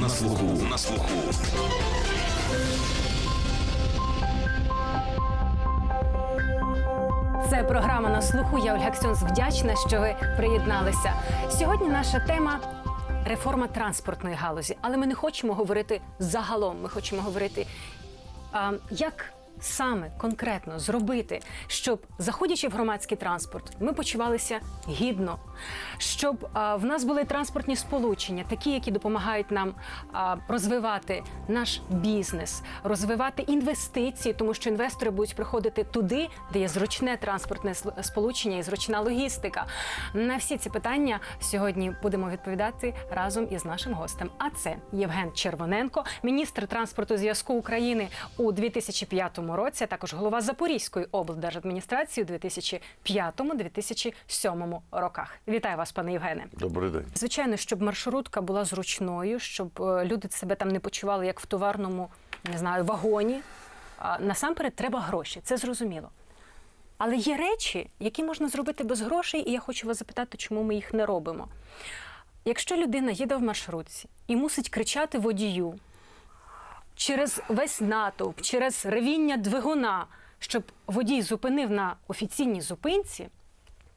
На слуху. На слуху. Це програма на слуху. Я Ольга Ксьонс вдячна, що ви приєдналися. Сьогодні наша тема реформа транспортної галузі. Але ми не хочемо говорити загалом. Ми хочемо говорити, а, як саме конкретно зробити, щоб заходячи в громадський транспорт, ми почувалися гідно, щоб а, в нас були транспортні сполучення, такі, які допомагають нам а, розвивати наш бізнес, розвивати інвестиції, тому що інвестори будуть приходити туди, де є зручне транспортне сполучення і зручна логістика. На всі ці питання сьогодні будемо відповідати разом із нашим гостем. А це Євген Червоненко, міністр транспорту зв'язку України у 2005 році, а також голова Запорізької облдержадміністрації у 2005-2007 роках. Вітаю вас, пане Євгене. Добрий день. Звичайно, щоб маршрутка була зручною, щоб е, люди себе там не почували як в товарному, не знаю, вагоні. Насамперед треба гроші, це зрозуміло. Але є речі, які можна зробити без грошей, і я хочу вас запитати, чому ми їх не робимо. Якщо людина їде в маршрутці і мусить кричати водію через весь натовп, через ревіння двигуна, щоб водій зупинив на офіційній зупинці,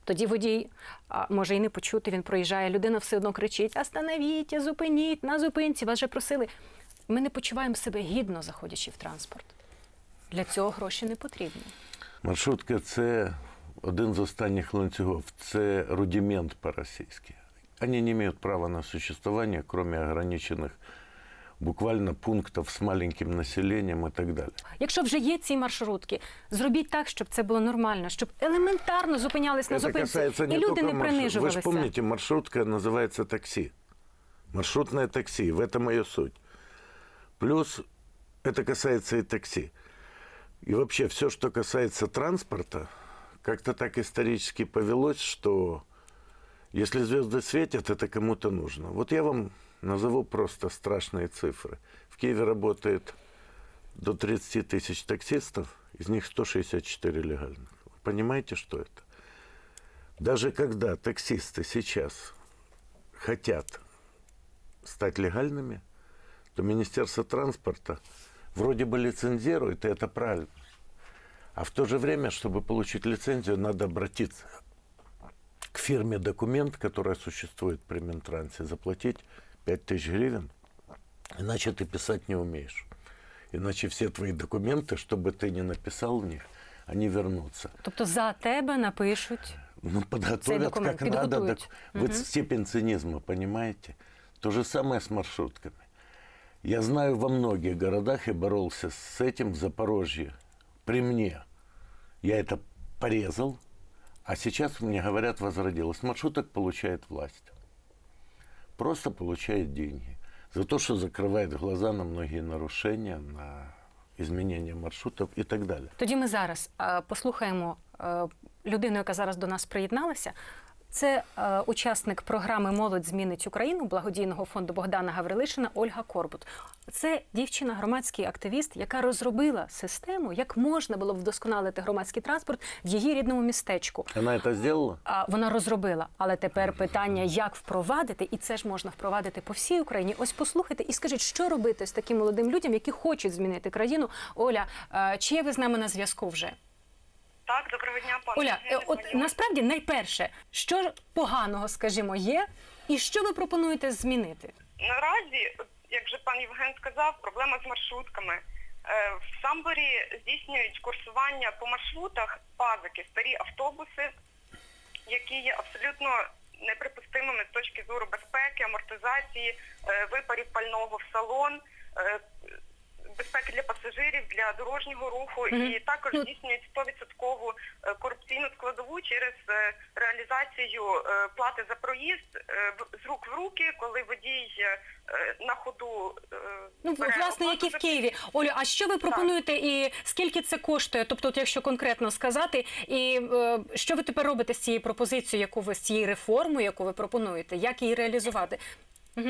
тоді водій а, може і не почути, він проїжджає, людина все одно кричить: Остановіть, зупиніть на зупинці, вас же просили. Ми не почуваємо себе гідно, заходячи в транспорт. Для цього гроші не потрібні. Маршрутка це один з останніх ланцюгів. Це рудимент по-російськи. Они не имеют права на существование, кроме ограниченных буквально пунктов с маленьким населением и так далее. Якщо вже є ці маршрутки, зробіть так, щоб це було нормально, щоб елементарно зупинялись на Это зупинці, касается і не люди только не маршрут. Вы принижувалися. же помните, маршрутка называется такси. Маршрутное такси. В этом ее суть. Плюс это касается и такси. И вообще все, что касается транспорта, как-то так исторически повелось, что если звезды светят, это кому-то нужно. Вот я вам назову просто страшные цифры. В Киеве работает до 30 тысяч таксистов, из них 164 легальных. Вы понимаете, что это? Даже когда таксисты сейчас хотят стать легальными, то Министерство транспорта вроде бы лицензирует, и это правильно. А в то же время, чтобы получить лицензию, надо обратиться к фирме «Документ», которая существует при Минтрансе, заплатить 5000 гривен, иначе ты писать не умеешь. Иначе все твои документы, что бы ты ни написал в них, они вернутся. Тобто за тебе напишуть. Ну, подготовят как надо. док- Вот степень цинизма, понимаете? То же самое с маршрутками. Я знаю во многих городах и боролся с этим в Запорожье. При мне. Я это порезал, а сейчас мне говорят, возродилось. Маршруток получает власть. Просто получает деньги. За то, что закрывает глаза на многие нарушения, на изменения маршрутов и так далее. Тоді ми зараз е, послухаємо е, людину, яка зараз до нас приєдналася. Це е, учасник програми Молодь змінить Україну благодійного фонду Богдана Гаврилишина Ольга Корбут. Це дівчина, громадський активіст, яка розробила систему, як можна було б вдосконалити громадський транспорт в її рідному містечку. Она это сделала? А вона розробила, але тепер питання, як впровадити, і це ж можна впровадити по всій Україні. Ось послухайте і скажіть, що робити з таким молодим людям, які хочуть змінити країну. Оля, е, чи є ви з нами на зв'язку вже? Так, доброго дня, пане. Оля, е, от насправді найперше, що поганого, скажімо, є, і що ви пропонуєте змінити? наразі, як вже пан Євген сказав, проблема з маршрутками. Е, В Самборі здійснюють курсування по маршрутах пазики, старі автобуси, які є абсолютно неприпустимими з точки зору безпеки, амортизації, е, випарів пального в салон. Безпеки для пасажирів, для дорожнього руху Мгм. і також Ну, здійснюють 100% е, корупційну складову через е, реалізацію е, плати за проїзд з рук в руки, коли водій на ходу Ну, бере власне, як і в Києві. Олю, а що ви пропонуєте і скільки це коштує? Тобто, от якщо конкретно сказати, і що ви тепер робите з цією пропозицією, яку ви з цією реформою, яку ви пропонуєте? Як її реалізувати? Угу.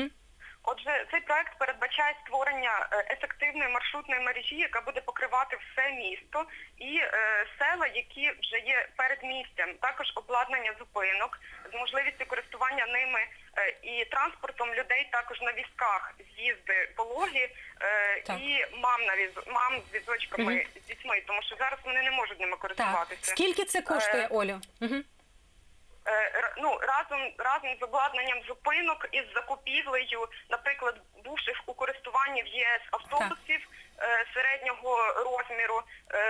Отже, цей проект передбачає створення е, ефективної маршрутної мережі, яка буде покривати все місто і е, села, які вже є перед містям. Також обладнання зупинок з можливістю користування ними е, і транспортом людей також на візках, з'їзди пологі Так. і мам на віз... мам з візочками Мгм. з дітьми, тому що зараз вони не можуть ними Так. користуватися. Скільки це коштує, Олю? Угу. Е, ну, разом, разом з обладнанням зупинок із закупівлею, наприклад, бувших у користуванні в ЄС автобусів е, середнього розміру, е,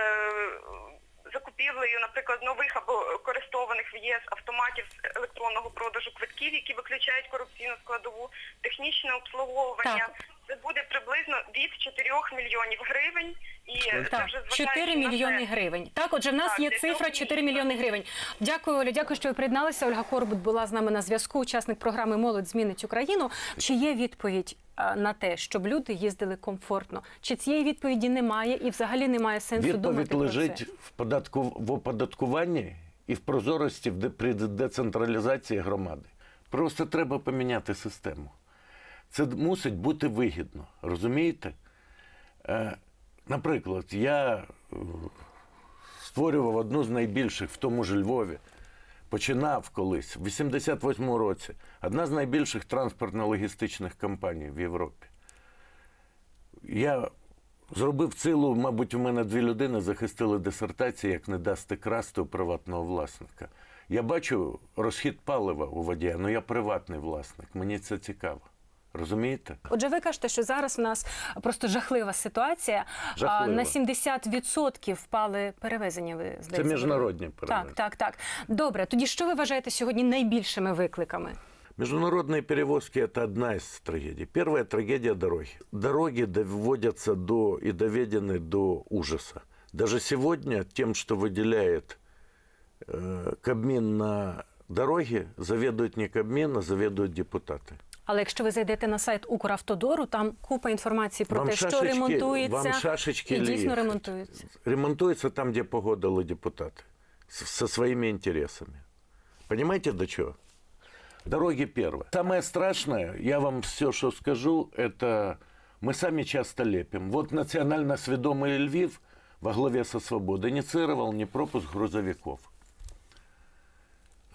закупівлею, наприклад, нових або користованих в ЄС автоматів з електронного продажу квитків, які виключають корупційну складову, технічне обслуговування. Так. Це буде приблизно від 4 мільйонів гривень. І це Так, вже 4 мільйони гривень. Так, отже, в нас Так, є цифра цього 4 мільйони гривень. Дякую, Олю. Дякую, що ви приєдналися. Ольга Корбут була з нами на зв'язку, учасник програми Молодь змінить Україну. Чи є відповідь а, на те, щоб люди їздили комфортно? Чи цієї відповіді немає і взагалі немає сенсу думати Відповідь про лежить в податку в оподаткуванні і в прозорості в де- при децентралізації громади. Просто треба поміняти систему. Це мусить бути вигідно. Розумієте? Е, Наприклад, я е, створював одну з найбільших в тому ж Львові. Починав колись в 88-му році одна з найбільших транспортно-логістичних компаній в Європі. Я зробив цілу, мабуть, у мене дві людини захистили дисертації, як не дасти красти у приватного власника. Я бачу розхід палива у водія, але я приватний власник. Мені це цікаво. Розумієте? Отже, ви кажете, що зараз в нас просто жахлива ситуація. А, Жахлива. На 70% впали перевезення. Ви здається, Це міжнародні говорили. перевезення. Так, так, так. Добре. Тоді що ви вважаєте сьогодні найбільшими викликами? Международные перевозки – это одна из трагедий. Первая трагедия – дороги. Дороги доводятся до и доведены до ужаса. Даже сегодня тем, что выделяет э, Кабмин на дороги, заведует не Кабмин, а заведуют депутаты. Але якщо ви зайдете на сайт Укравтодору, там купа інформації про те, що ремонтується вам шашечки і ли дійсно ехать? ремонтується. Ремонтуется там, где погодали депутаты. С- Со своими интересами. Понимаете, до чего? Дороги первое. Самое страшное, я вам все, что скажу, это мы сами часто лепим. Вот национально сведомый Львив во главе со свободой инициировал непропуск грузовиков.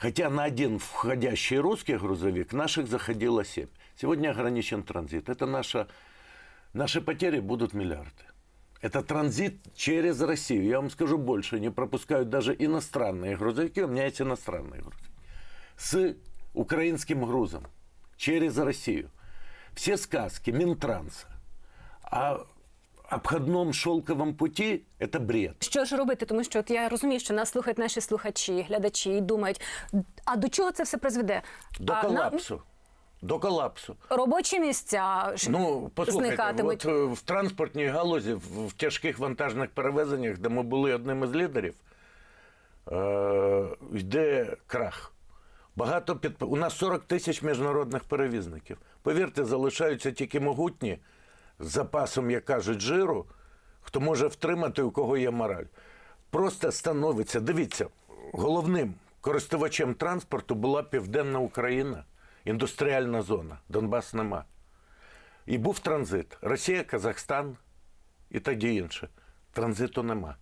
Хотя на один входящий русский грузовик наших заходило 7. Сегодня ограничен транзит. Это наша, наши потери будут миллиарды. Это транзит через Россию. Я вам скажу больше, не пропускают даже иностранные грузовики. У меня есть иностранные грузовики. С украинским грузом через Россию. Все сказки Минтранса о обходном шелковом пути – это бред. Що ж робити? Тому що от я розумію, що нас слухають наші слухачі, глядачі і думають, а до чого це все призведе? До а, коллапсу. До коллапсу. робочі місця Ну, послухайте, от е, в транспортній галузі, в, тяжких вантажних перевезеннях, де ми були одним із лідерів, е, йде крах. Багато під... У нас 40 тисяч міжнародних перевізників. Повірте, залишаються тільки могутні з запасом, як кажуть, жиру, хто може втримати, у кого є мораль. Просто становиться, дивіться, головним користувачем транспорту була Південна Україна, індустріальна зона. Донбас нема. І був транзит. Росія, Казахстан і тоді інше. Транзиту нема.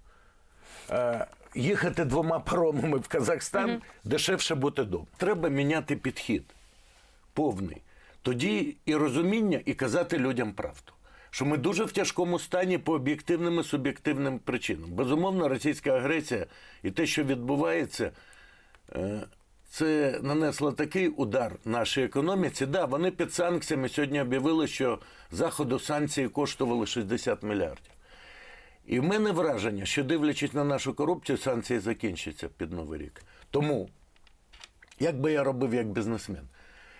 Е, їхати двома паромами в Казахстан дешевше бути вдома. Треба міняти підхід повний. Тоді і розуміння, і казати людям правду. Що ми дуже в тяжкому стані по об'єктивним і суб'єктивним причинам. Безумовно, російська агресія і те, що відбувається, е, це нанесло такий удар нашій економіці. Да, вони під санкціями сьогодні об'явили, що заходу санкції коштували 60 мільярдів. І в мене враження, що дивлячись на нашу корупцію, санкції закінчаться під Новий рік. Тому, як би я робив як бізнесмен,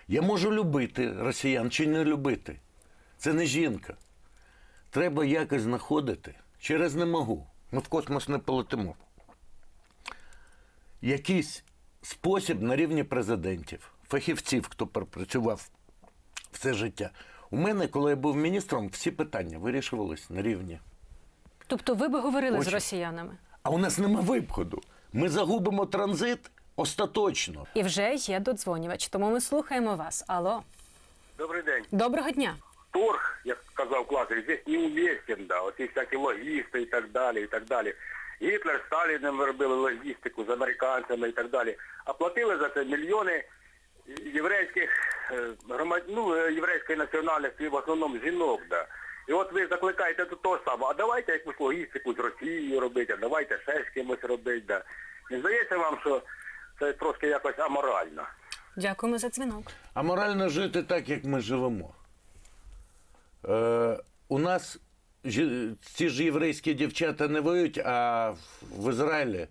я можу любити росіян чи не любити. Це не жінка. Треба якось знаходити. Через не можу. Ми в космос не полетимо. Якийсь спосіб на рівні президентів, фахівців, хто пропрацював все життя. У мене, коли я був міністром, всі питання вирішувались на рівні. Тобто ви би говорили з росіянами. А у нас нема виходу. Ми загубимо транзит остаточно. І вже є додзвонювач, тому ми слухаємо вас. Алло. Добрий день. Доброго дня. Торг, як казав класик, здесь неуместен, да. Оці всякі логісти і так далі, і так далі. Гітлер з Сталіним робили логістику з американцями і так далі. А платили за це мільйони єврейських е, громад... ну, єврейської національності, в основному жінок, да. І от ви закликаєте до того самого, а давайте якусь логістику з Росією робити, а давайте ще з кимось робити, да. Не здається вам, що це трошки якось аморально? Дякуємо за дзвінок. А морально жити так, як ми живемо. Е, у нас ці ж єврейські дівчата не воюють, а в- в Ізраїлі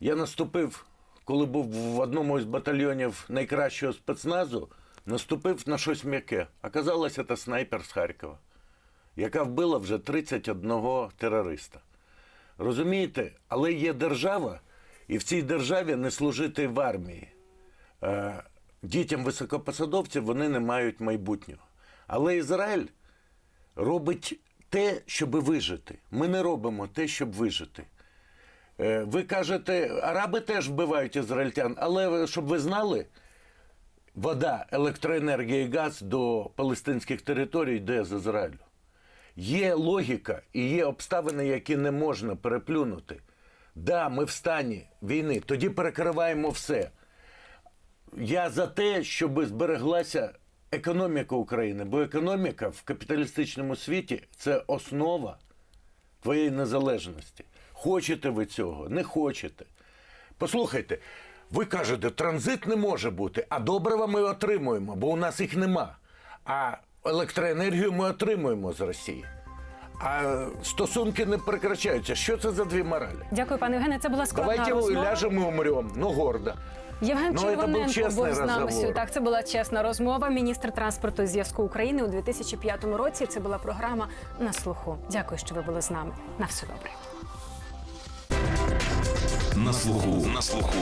я наступив, коли був в одному із батальйонів найкращого спецназу, наступив на щось м'яке. Оказалося, це снайпер з Харкова, яка вбила вже 31 терориста. Розумієте, але є держава, і в цій державі не служити в армії. Е, дітям високопосадовців вони не мають майбутнього. Але Ізраїль робить те, щоб вижити. Ми не робимо те, щоб вижити. Е, Ви кажете, араби теж вбивають ізраїльтян, але щоб ви знали, вода, електроенергія і газ до палестинських територій йде з Ізраїлю. Є логіка і є обставини, які не можна переплюнути. Да, ми в стані війни, тоді перекриваємо все. Я за те, щоб збереглася економіка України, бо економіка в капіталістичному світі це основа твоєї незалежності. Хочете ви цього, не хочете. Послухайте, ви кажете, транзит не може бути, а добрива ми отримуємо, бо у нас їх нема. А електроенергію ми отримуємо з Росії. А стосунки не прекращаються. Що це за дві моралі? Дякую, пане Євгене. Це була складна Давайте розмова. ляжемо і умрем. Ну, гордо. Євген Ну, Червоненко був з нами. сьогодні. Так, це була чесна розмова. Міністр транспорту і зв'язку України у 2005 році. Це була програма на слуху. Дякую, що ви були з нами. На все добре. На слуху. На слуху.